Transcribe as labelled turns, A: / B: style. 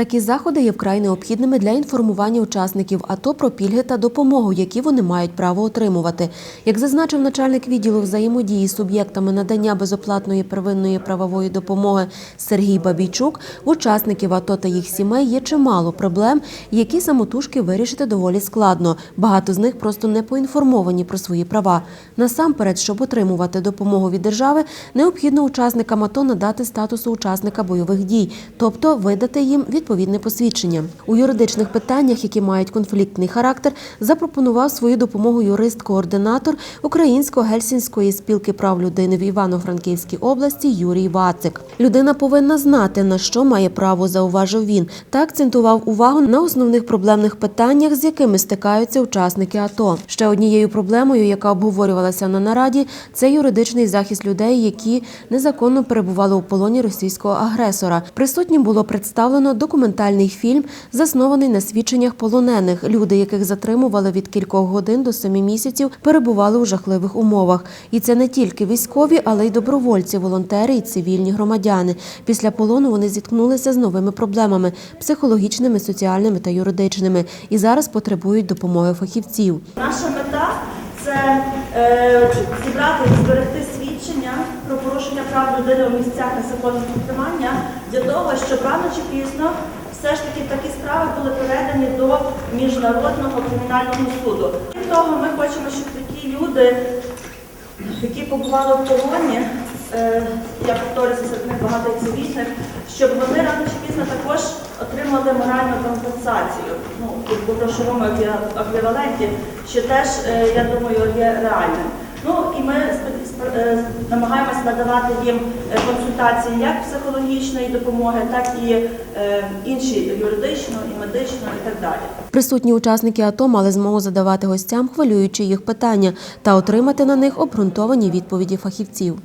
A: Такі заходи є вкрай необхідними для інформування учасників АТО про пільги та допомогу, які вони мають право отримувати. Як зазначив начальник відділу взаємодії з суб'єктами надання безоплатної первинної правової допомоги Сергій Бабійчук, учасників АТО та їх сімей є чимало проблем, які самотужки вирішити доволі складно. Багато з них просто не поінформовані про свої права. Насамперед, щоб отримувати допомогу від держави, необхідно учасникам АТО надати статусу учасника бойових дій, тобто видати їм відповідне посвідчення. У юридичних питаннях, які мають конфліктний характер, запропонував свою допомогу юрист-координатор Українсько-гельсінської спілки прав людини в Івано-Франківській області Юрій Вацик. Людина повинна знати, на що має право, зауважив він, та акцентував увагу на основних проблемних питаннях, з якими стикаються учасники АТО. Ще однією проблемою, яка обговорювалася на нараді, це юридичний захист людей, які незаконно перебували у полоні російського агресора. Присутнім було представлено документальний фільм, заснований на свідченнях полонених. Люди, яких затримували від кількох годин до семи місяців, перебували у жахливих умовах. І це не тільки військові, але й добровольці, волонтери і цивільні громадяни. Після полону вони зіткнулися з новими проблемами психологічними, соціальними та юридичними, і зараз потребують допомоги фахівців.
B: Наша мета це е, зібрати зберегти порушення прав людини у місцях незаконного тримання для того, щоб рано чи пізно все ж таки такі справи були передані до міжнародного кримінального суду. Крім того, ми хочемо, щоб такі люди, які побували в полоні, е, я повторюся, серед них багато цивільних, щоб вони рано чи пізно також отримали моральну компенсацію ну, у грошовому екві- еквіваленті, що теж, е, я думаю, є реальним. Ну і ми е, намагаємося надавати їм е, консультації як психологічної допомоги, так і е, інші юридично, і медично, і так далі.
A: Присутні учасники АТО мали змогу задавати гостям хвилюючі їх питання та отримати на них обґрунтовані відповіді фахівців.